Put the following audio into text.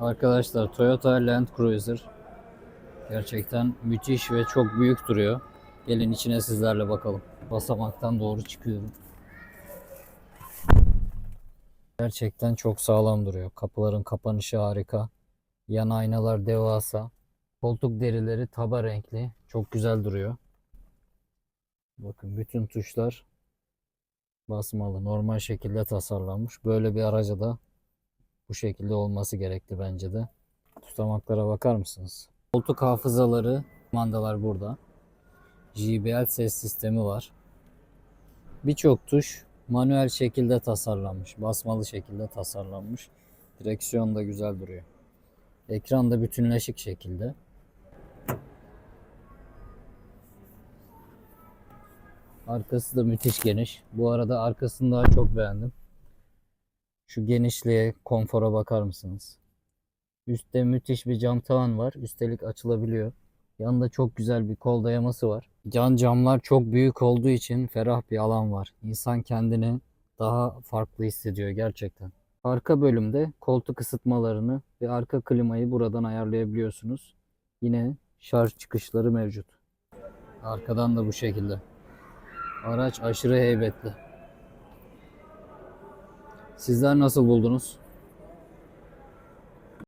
Arkadaşlar Toyota Land Cruiser gerçekten müthiş ve çok büyük duruyor. Gelin içine sizlerle bakalım. Basamaktan doğru çıkıyorum. Gerçekten çok sağlam duruyor. Kapıların kapanışı harika. Yan aynalar devasa. Koltuk derileri taba renkli. Çok güzel duruyor. Bakın bütün tuşlar basmalı. Normal şekilde tasarlanmış. Böyle bir araca da bu şekilde olması gerekti bence de. Tutamaklara bakar mısınız? Koltuk hafızaları, kumandalar burada. JBL ses sistemi var. Birçok tuş manuel şekilde tasarlanmış. Basmalı şekilde tasarlanmış. Direksiyon da güzel duruyor. Ekran da bütünleşik şekilde. Arkası da müthiş geniş. Bu arada arkasını daha çok beğendim. Şu genişliğe, konfora bakar mısınız? Üstte müthiş bir cam tavan var. Üstelik açılabiliyor. Yanında çok güzel bir kol dayaması var. Yan camlar çok büyük olduğu için ferah bir alan var. İnsan kendini daha farklı hissediyor gerçekten. Arka bölümde koltuk ısıtmalarını ve arka klimayı buradan ayarlayabiliyorsunuz. Yine şarj çıkışları mevcut. Arkadan da bu şekilde. Araç aşırı heybetli. Sizler nasıl buldunuz?